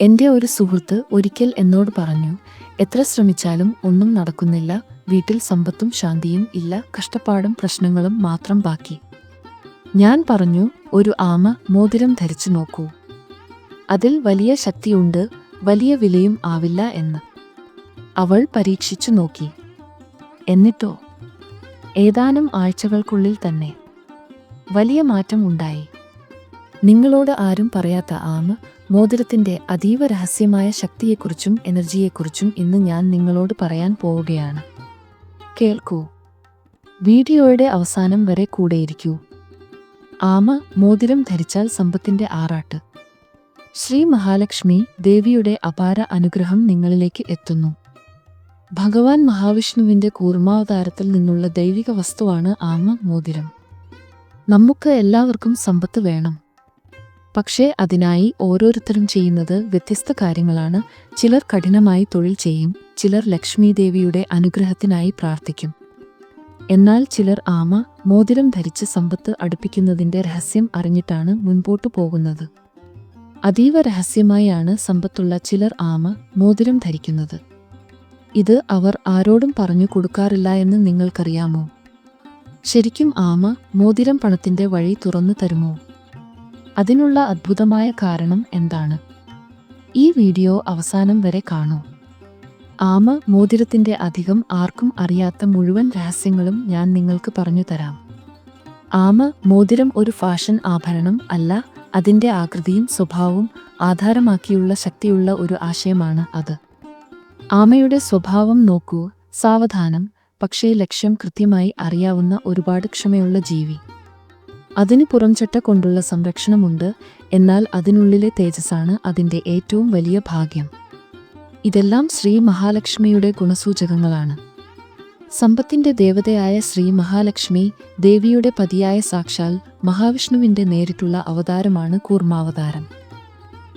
എന്റെ ഒരു സുഹൃത്ത് ഒരിക്കൽ എന്നോട് പറഞ്ഞു എത്ര ശ്രമിച്ചാലും ഒന്നും നടക്കുന്നില്ല വീട്ടിൽ സമ്പത്തും ശാന്തിയും ഇല്ല കഷ്ടപ്പാടും പ്രശ്നങ്ങളും മാത്രം ബാക്കി. ഞാൻ പറഞ്ഞു ഒരു ആമ മോതിരം ധരിച്ചു നോക്കൂ. അതിൽ വലിയ ശക്തിയുണ്ട് വലിയ വിലയും ആവില്ല എന്ന്. അവൾ പരീക്ഷിച്ചു നോക്കി. എന്നിട്ടോ ഏതാനും ആഴ്ചകൾക്കുള്ളിൽ തന്നെ വലിയ മാറ്റം ഉണ്ടായി. നിങ്ങളോട് ആരും പറയാത്ത ആമ മോതിരത്തിന്റെ അതീവ രഹസ്യമായ ശക്തിയെക്കുറിച്ചും എനർജിയെക്കുറിച്ചും ഇന്ന് ഞാൻ നിങ്ങളോട് പറയാൻ പോവുകയാണ്. കേൾക്കൂ. വീഡിയോയുടെ അവസാനം വരെ കൂടെയിരിക്കൂ. ആമ മോതിരം ധരിച്ചാൽ സമ്പത്തിന്റെ ആറാട്ട്. ശ്രീ മഹാലക്ഷ്മി ദേവിയുടെ അപാര അനുഗ്രഹം നിങ്ങളിലേക്ക് എത്തുന്നു. ഭഗവാൻ മഹാവിഷ്ണുവിന്റെ കൂർമാവതാരത്തിൽ നിന്നുള്ള ദൈവിക വസ്തുവാണ് ആമ മോതിരം. നമുക്ക് എല്ലാവർക്കും സമ്പത്ത് വേണം. പക്ഷേ അതിനായി ഓരോരുത്തരും ചെയ്യുന്നത് വ്യത്യസ്ത കാര്യങ്ങളാണ്. ചിലർ കഠിനമായി തൊഴിൽ ചെയ്യും ചിലർ ലക്ഷ്മി ദേവിയുടെ അനുഗ്രഹത്തിനായി പ്രാർത്ഥിക്കും. എന്നാൽ ചിലർ ആമ മോതിരം ധരിച്ച് സമ്പത്ത് അടുപ്പിക്കുന്നതിന്റെ രഹസ്യം അറിഞ്ഞിട്ടാണ് മുൻപോട്ടു പോകുന്നത്. അതീവ രഹസ്യമായാണ് സമ്പത്തുള്ള ചിലർ ആമ മോതിരം ധരിക്കുന്നത്. ഇത് അവർ ആരോടും പറഞ്ഞു കൊടുക്കാറില്ല എന്ന് നിങ്ങൾക്കറിയാമോ? ശരിക്കും ആമ മോതിരം പണത്തിന്റെ വഴി തുറന്നു തരുമോ? അതിനുള്ള അത്ഭുതമായ കാരണം എന്താണ്? ഈ വീഡിയോ അവസാനം വരെ കാണൂ. ആമ മോതിരത്തിന്റെ അധികം ആർക്കും അറിയാത്ത മുഴുവൻ രഹസ്യങ്ങളും ഞാൻ നിങ്ങൾക്ക് പറഞ്ഞു തരാം. ആമ മോതിരം ഒരു ഫാഷൻ ആഭരണം അല്ല അതിന്റെ ആകൃതിയും സ്വഭാവവും ആധാരമാക്കിയുള്ള ശക്തിയുള്ള ഒരു ആശയമാണ് അത്. ആമയുടെ സ്വഭാവം നോക്കൂ സാവധാനം പക്ഷേ ലക്ഷ്യം കൃത്യമായി അറിയാവുന്ന ഒരുപാട് ക്ഷമയുള്ള ജീവി. അതിന് പുറംചട്ട കൊണ്ടുള്ള സംരക്ഷണമുണ്ട്. എന്നാൽ അതിനുള്ളിലെ തേജസ്സാണ് അതിന്റെ ഏറ്റവും വലിയ ഭാഗ്യം. ഇതെല്ലാം ശ്രീ മഹാലക്ഷ്മിയുടെ ഗുണസൂചകങ്ങളാണ്. സമ്പത്തിന്റെ ദേവതയായ ശ്രീ മഹാലക്ഷ്മി ദേവിയുടെ പതിയായ സാക്ഷാൽ മഹാവിഷ്ണുവിന്റെ നേരിട്ടുള്ള അവതാരമാണ് കൂർമാവതാരം.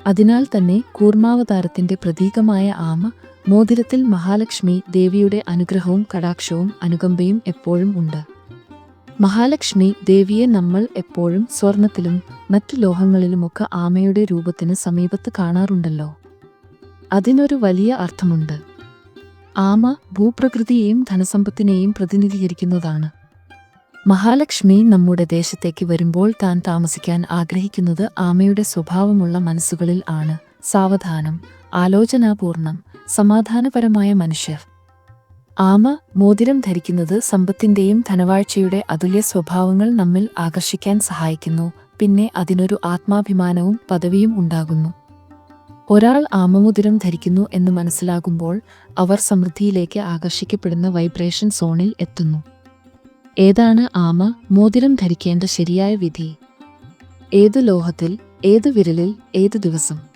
അതിനാൽ തന്നെ കൂർമാവതാരത്തിന്റെ പ്രതീകമായ ആമ മോതിരത്തിൽ മഹാലക്ഷ്മി ദേവിയുടെ അനുഗ്രഹവും കടാക്ഷവും അനുകമ്പയും എപ്പോഴും ഉണ്ട്. മഹാലക്ഷ്മി ദേവിയെ നമ്മൾ എപ്പോഴും സ്വർണത്തിലും മറ്റു ലോഹങ്ങളിലുമൊക്കെ ആമയുടെ രൂപത്തിന് സമീപത്ത് കാണാറുണ്ടല്ലോ. അതിനൊരു വലിയ അർത്ഥമുണ്ട്. ആമ ഭൂപ്രകൃതിയെയും ധനസമ്പത്തിനെയും പ്രതിനിധീകരിക്കുന്നതാണ്. മഹാലക്ഷ്മി നമ്മുടെ ദേശത്തേക്ക് വരുമ്പോൾ താൻ താമസിക്കാൻ ആഗ്രഹിക്കുന്നത് ആമയുടെ സ്വഭാവമുള്ള മനസ്സുകളിൽ ആണ്. സാവധാനം ആലോചനാപൂർണം സമാധാനപരമായ മനുഷ്യർ ആമ മോതിരം ധരിക്കുന്നത് സമ്പത്തിന്റെയും ധനവാഴ്ചയുടെ അതുല്യ സ്വഭാവങ്ങൾ നമ്മിൽ ആകർഷിക്കാൻ സഹായിക്കുന്നു. പിന്നെ അതിനൊരു ആത്മാഭിമാനവും പദവിയും ഉണ്ടാകുന്നു. ഒരാൾ ആമമോതിരം ധരിക്കുന്നു എന്ന് മനസ്സിലാകുമ്പോൾ അവർ സമൃദ്ധിയിലേക്ക് ആകർഷിക്കപ്പെടുന്ന വൈബ്രേഷൻ സോണിൽ എത്തുന്നു. ഏതാണ് ആമ മോതിരം ധരിക്കേണ്ട ശരിയായ വിധി? ഏത് ലോഹത്തിൽ ഏത് വിരലിൽ ഏത് ദിവസം?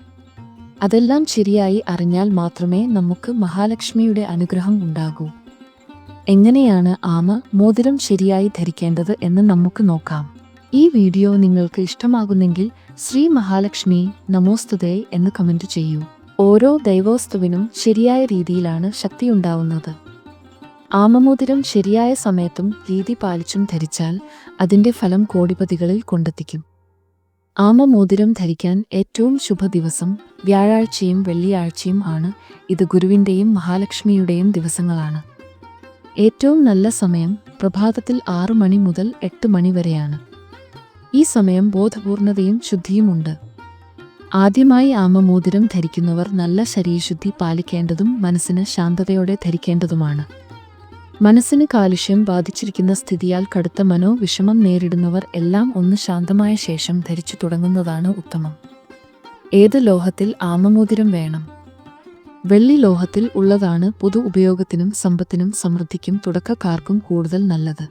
അതെല്ലാം ശരിയായി അറിഞ്ഞാൽ മാത്രമേ നമുക്ക് മഹാലക്ഷ്മിയുടെ അനുഗ്രഹം ഉണ്ടാകൂ. എങ്ങനെയാണ് ആമ മോതിരം ശരിയായി ധരിക്കേണ്ടത് എന്ന് നമുക്ക് നോക്കാം. ഈ വീഡിയോ നിങ്ങൾക്ക് ഇഷ്ടമാകുന്നെങ്കിൽ ശ്രീ മഹാലക്ഷ്മി നമോസ്തുതേ എന്ന് കമന്റ് ചെയ്യൂ. ഓരോ ദൈവോസ്തുവിനും ശരിയായ രീതിയിലാണ് ശക്തിയുണ്ടാവുന്നത് ആമമോതിരം ശരിയായ സമയത്തും രീതി പാലിച്ചും ധരിച്ചാൽ അതിന്റെ ഫലം കോടിപതികളിൽ കൊണ്ടെത്തിക്കും. ആമമോതിരം ധരിക്കാൻ ഏറ്റവും ശുഭദിവസം വ്യാഴാഴ്ചയും വെള്ളിയാഴ്ചയും ആണ്. ഇത് ഗുരുവിന്റെയും മഹാലക്ഷ്മിയുടെയും ദിവസങ്ങളാണ്. ഏറ്റവും നല്ല സമയം പ്രഭാതത്തിൽ ആറു മണി മുതൽ എട്ട് മണി വരെയാണ്. ഈ സമയം ബോധപൂർണതയും ശുദ്ധിയുമുണ്ട് ആദ്യമായി ആമമോതിരം ധരിക്കുന്നവർ നല്ല ശരീരശുദ്ധി പാലിക്കേണ്ടതും മനസ്സിന് ശാന്തതയോടെ ധരിക്കേണ്ടതുമാണ്. മനസ്സിന് കാലുഷ്യം ബാധിച്ചിരിക്കുന്ന സ്ഥിതിയാൽ കടുത്ത മനോവിഷമം നേരിടുന്നവർ എല്ലാം ഒന്ന് ശാന്തമായ ശേഷം ധരിച്ചു തുടങ്ങുന്നതാണ് ഉത്തമം. ഏത് ലോഹത്തിൽ ആമമോതിരം വേണം? വെള്ളി ലോഹത്തിൽ ഉള്ളതാണ് പൊതു ഉപയോഗത്തിനും സമ്പത്തിനും സമൃദ്ധിക്കും തുടക്കക്കാർക്കും കൂടുതൽ നല്ലത്.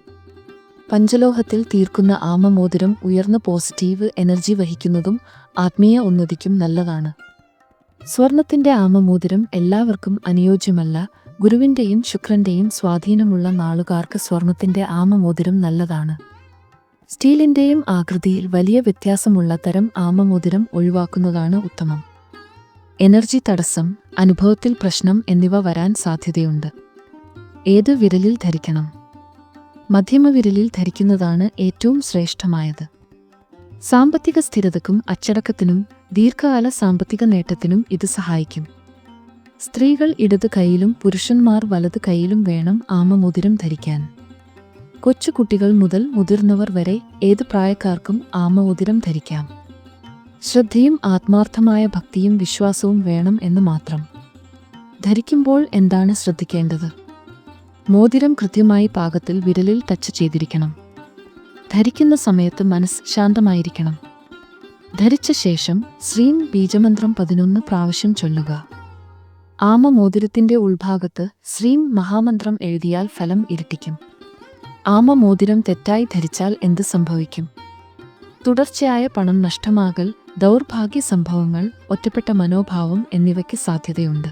പഞ്ചലോഹത്തിൽ തീർക്കുന്ന ആമമോതിരം ഉയർന്ന പോസിറ്റീവ് എനർജി വഹിക്കുന്നതും ആത്മീയ ഉന്നതിക്കും നല്ലതാണ്. സ്വർണത്തിന്റെ ആമമോതിരം എല്ലാവർക്കും അനുയോജ്യമല്ല ഗുരുവിന്റെയും ശുക്രന്റെയും സ്വാധീനമുള്ള നാളുകാർക്ക് സ്വർണത്തിന്റെ ആമമോതിരം നല്ലതാണ്. സ്റ്റീലിന്റെയും ആകൃതിയിൽ വലിയ വ്യത്യാസമുള്ള തരം ആമമോതിരം ഒഴിവാക്കുന്നതാണ് ഉത്തമം. എനർജി തടസ്സം അനുഭവത്തിൽ പ്രശ്നം എന്നിവ വരാൻ സാധ്യതയുണ്ട്. ഏത് വിരലിൽ ധരിക്കണം? മധ്യമ വിരലിൽ ധരിക്കുന്നതാണ് ഏറ്റവും ശ്രേഷ്ഠമായത്. സാമ്പത്തിക സ്ഥിരതക്കും അച്ചടക്കത്തിനും ദീർഘകാല സാമ്പത്തിക നേട്ടത്തിനും ഇത് സഹായിക്കും. സ്ത്രീകൾ ഇടത് കൈയിലും പുരുഷന്മാർ വലത് കൈയിലും വേണം ആമമോതിരം ധരിക്കാൻ. കൊച്ചുകുട്ടികൾ മുതൽ മുതിർന്നവർ വരെ ഏത് പ്രായക്കാർക്കും ആമമോതിരം ധരിക്കാം. ശ്രദ്ധയും ആത്മാർത്ഥമായ ഭക്തിയും വിശ്വാസവും വേണം എന്ന് മാത്രം. ധരിക്കുമ്പോൾ എന്താണ് ശ്രദ്ധിക്കേണ്ടത്? മോതിരം കൃത്യമായി പാകത്തിൽ വിരലിൽ ടച്ച് ചെയ്തിരിക്കണം. ധരിക്കുന്ന സമയത്ത് മനസ്സ് ശാന്തമായിരിക്കണം. ധരിച്ച ശേഷം ശ്രീം ബീജമന്ത്രം പതിനൊന്ന് പ്രാവശ്യം ചൊല്ലുക. ആമ മോതിരത്തിന്റെ ഉൾഭാഗത്ത് ശ്രീം മഹാമന്ത്രം എഴുതിയാൽ ഫലം ഇരട്ടിക്കും. ആമ മോതിരം തെറ്റായി ധരിച്ചാൽ എന്ത് സംഭവിക്കും? തുടർച്ചയായ പണം നഷ്ടമാകൽ ദൗർഭാഗ്യ സംഭവങ്ങൾ ഒറ്റപ്പെട്ട മനോഭാവം എന്നിവയ്ക്ക് സാധ്യതയുണ്ട്.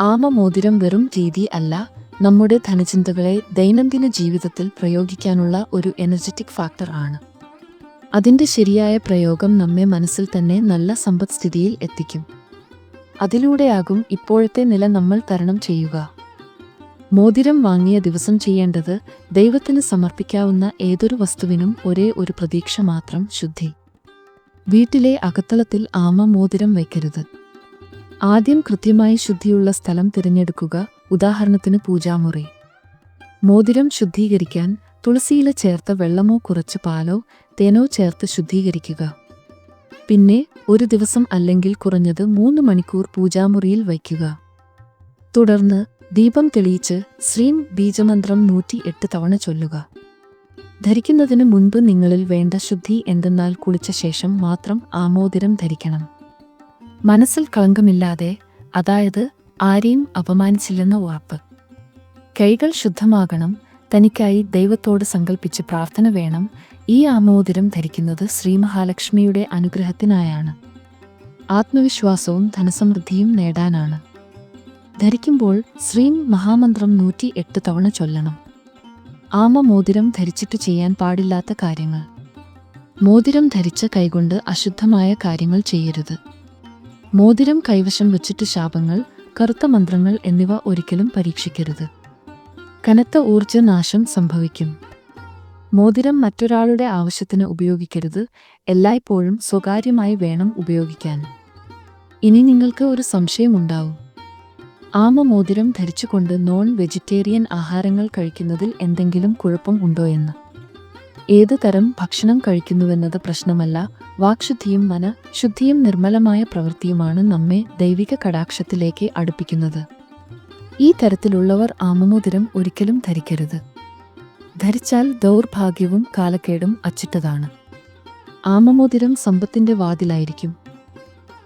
ആമ മോതിരം വെറും രീതി അല്ല നമ്മുടെ ധനചിന്തകളെ ദൈനംദിന ജീവിതത്തിൽ പ്രയോഗിക്കാനുള്ള ഒരു എനർജറ്റിക് ഫാക്ടർ ആണ്. അതിന്റെ ശരിയായ പ്രയോഗം നമ്മെ മനസ്സിൽ തന്നെ നല്ല സമ്പദ്സ്ഥിതിയിൽ എത്തിക്കും. അതിലൂടെയാകും ഇപ്പോഴത്തെ നില നമ്മൾ തരണം ചെയ്യുക. മോതിരം വാങ്ങിയ ദിവസം ചെയ്യേണ്ടത് ദൈവത്തിന് സമർപ്പിക്കാവുന്ന ഏതൊരു വസ്തുവിനും ഒരേ ഒരു പ്രതീക്ഷ മാത്രം ശുദ്ധി. വീട്ടിലെ അകത്തളത്തിൽ ആമ മോതിരം വയ്ക്കരുത് ആദ്യം കൃത്യമായി ശുദ്ധിയുള്ള സ്ഥലം തിരഞ്ഞെടുക്കുക ഉദാഹരണത്തിന് പൂജാമുറി. മോതിരം ശുദ്ധീകരിക്കാൻ തുളസിയില ചേർത്ത വെള്ളമോ കുറച്ച് പാലോ തേനോ ചേർത്ത് ശുദ്ധീകരിക്കുക. പിന്നെ ഒരു ദിവസം അല്ലെങ്കിൽ കുറഞ്ഞത് മൂന്ന് മണിക്കൂർ പൂജാമുറിയിൽ വയ്ക്കുക. തുടർന്ന് ദീപം തെളിയിച്ച് ശ്രീം ബീജമന്ത്രം നൂറ്റി എട്ട് തവണ ചൊല്ലുക. ധരിക്കുന്നതിന് മുൻപ് നിങ്ങളിൽ വേണ്ട ശുദ്ധി എന്തെന്നാൽ കുളിച്ച ശേഷം മാത്രം ആമോദിരം ധരിക്കണം. മനസ്സിൽ കളങ്കമില്ലാതെ അതായത് ആരെയും അപമാനിച്ചില്ലെന്ന വാപ്പ് കൈകൾ ശുദ്ധമാകണം തനിക്കായി ദൈവത്തോട് സങ്കൽപ്പിച്ച് പ്രാർത്ഥന വേണം ഈ ആമോദരം ധരിക്കുന്നത് ശ്രീ മഹാലക്ഷ്മിയുടെ അനുഗ്രഹത്തിനായാണ്. ആത്മവിശ്വാസവും ധനസമൃദ്ധിയും നേടാനാണ്. ധരിക്കുമ്പോൾ ശ്രീം മഹാമന്ത്രം നൂറ്റി എട്ട് തവണ ചൊല്ലണം. ആമ മോതിരം ധരിച്ചിട്ട് ചെയ്യാൻ പാടില്ലാത്ത കാര്യങ്ങൾ. മോതിരം ധരിച്ച കൈകൊണ്ട് അശുദ്ധമായ കാര്യങ്ങൾ ചെയ്യരുത്. മോതിരം കൈവശം വച്ചിട്ട് ശാപങ്ങൾ കറുത്ത മന്ത്രങ്ങൾ എന്നിവ ഒരിക്കലും പരീക്ഷിക്കരുത്. കനത്ത ഊർജനാശം സംഭവിക്കും. മോതിരം മറ്റൊരാളുടെ ആവശ്യത്തിന് ഉപയോഗിക്കരുത്. എല്ലായ്പ്പോഴും സ്വകാര്യമായി വേണം ഉപയോഗിക്കാൻ. ഇനി നിങ്ങൾക്ക് ഒരു സംശയമുണ്ടാവും. ആമ മോതിരം ധരിച്ചുകൊണ്ട് നോൺ വെജിറ്റേറിയൻ ആഹാരങ്ങൾ കഴിക്കുന്നതിൽ എന്തെങ്കിലും കുഴപ്പം ഉണ്ടോ എന്ന്. ഏത് തരം ഭക്ഷണം കഴിക്കുന്നുവെന്നത് പ്രശ്നമല്ല. വാക്ശുദ്ധിയും മന ശുദ്ധിയും നിർമ്മലമായ പ്രവൃത്തിയുമാണ് നമ്മെ ദൈവിക കടാക്ഷത്തിലേക്ക് അടുപ്പിക്കുന്നത്. ഈ തരത്തിലുള്ളവർ ആമമോതിരം ഒരിക്കലും ധരിക്കരുത്. ധരിച്ചാൽ ദൗർഭാഗ്യവും കാലക്കേടും അച്ചിട്ടതാണ്. ആമമോതിരം സമ്പത്തിന്റെ വാതിലായിരിക്കും.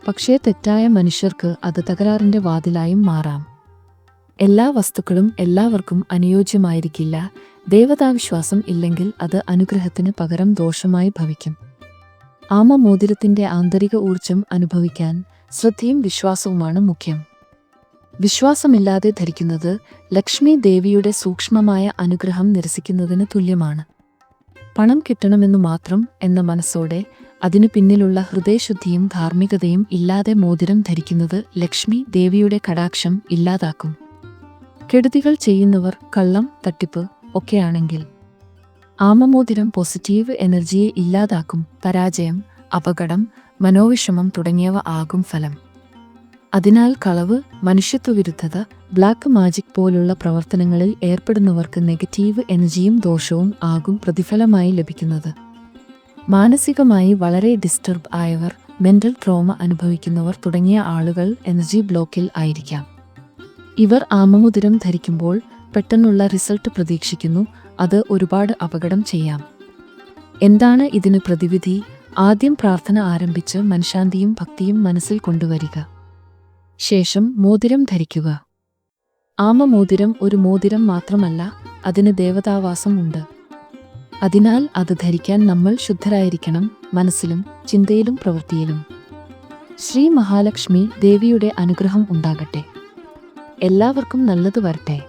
പക്ഷേ തെറ്റായ മനുഷ്യർക്ക് അത് തകരാറിന്റെ വാതിലായും മാറാം. എല്ലാ വസ്തുക്കളും എല്ലാവർക്കും അനുയോജ്യമായിരിക്കില്ല. ദേവതാവിശ്വാസം ഇല്ലെങ്കിൽ അത് അനുഗ്രഹത്തിന് പകരം ദോഷമായി ഭവിക്കും. ആമമോതിരത്തിന്റെ ആന്തരിക ഊർജം അനുഭവിക്കാൻ ശ്രദ്ധയും വിശ്വാസവുമാണ് മുഖ്യം. വിശ്വാസമില്ലാതെ ധരിക്കുന്നത് ലക്ഷ്മി ദേവിയുടെ സൂക്ഷ്മമായ അനുഗ്രഹം നിരസിക്കുന്നതിന് തുല്യമാണ്. പണം കിട്ടണമെന്നു മാത്രം എന്ന മനസ്സോടെ അതിനു പിന്നിലുള്ള ഹൃദയശുദ്ധിയും ധാർമ്മികതയും ഇല്ലാതെ മോതിരം ധരിക്കുന്നത് ലക്ഷ്മി ദേവിയുടെ കടാക്ഷം ഇല്ലാതാക്കും. കെടുതികൾ ചെയ്യുന്നവർ കള്ളം തട്ടിപ്പ് ഒക്കെയാണെങ്കിൽ ആമമോതിരം പോസിറ്റീവ് എനർജിയെ ഇല്ലാതാക്കും പരാജയം അപകടം മനോവിഷമം തുടങ്ങിയവ ആകും ഫലം. അതിനാൽ കളവ് മനുഷ്യത്വവിരുദ്ധത ബ്ലാക്ക് മാജിക് പോലുള്ള പ്രവർത്തനങ്ങളിൽ ഏർപ്പെടുന്നവർക്ക് നെഗറ്റീവ് എനർജിയും ദോഷവും ആകും പ്രതിഫലമായി ലഭിക്കുന്നത്. മാനസികമായി വളരെ ഡിസ്റ്റർബ് ആയവർ മെന്റൽ ട്രോമ അനുഭവിക്കുന്നവർ തുടങ്ങിയ ആളുകൾ എനർജി ബ്ലോക്കിൽ ആയിരിക്കാം. ഇവർ ആമമുദിരം ധരിക്കുമ്പോൾ പെട്ടെന്നുള്ള റിസൾട്ട് പ്രതീക്ഷിക്കുന്നു അത് ഒരുപാട് അപകടം ചെയ്യാം. എന്താണ് ഇതിന് പ്രതിവിധി? ആദ്യം പ്രാർത്ഥന ആരംഭിച്ച് മനഃശാന്തിയും ഭക്തിയും മനസ്സിൽ കൊണ്ടുവരിക. ശേഷം മോതിരം ധരിക്കുക. ആമ മോതിരം ഒരു മോതിരം മാത്രമല്ല അതിന് ദേവതാവാസം ഉണ്ട്. അതിനാൽ അത് ധരിക്കാൻ നമ്മൾ ശുദ്ധരായിരിക്കണം മനസ്സിലും ചിന്തയിലും പ്രവൃത്തിയിലും. ശ്രീ മഹാലക്ഷ്മി ദേവിയുടെ അനുഗ്രഹം ഉണ്ടാകട്ടെ. എല്ലാവർക്കും നല്ലത് വരട്ടെ.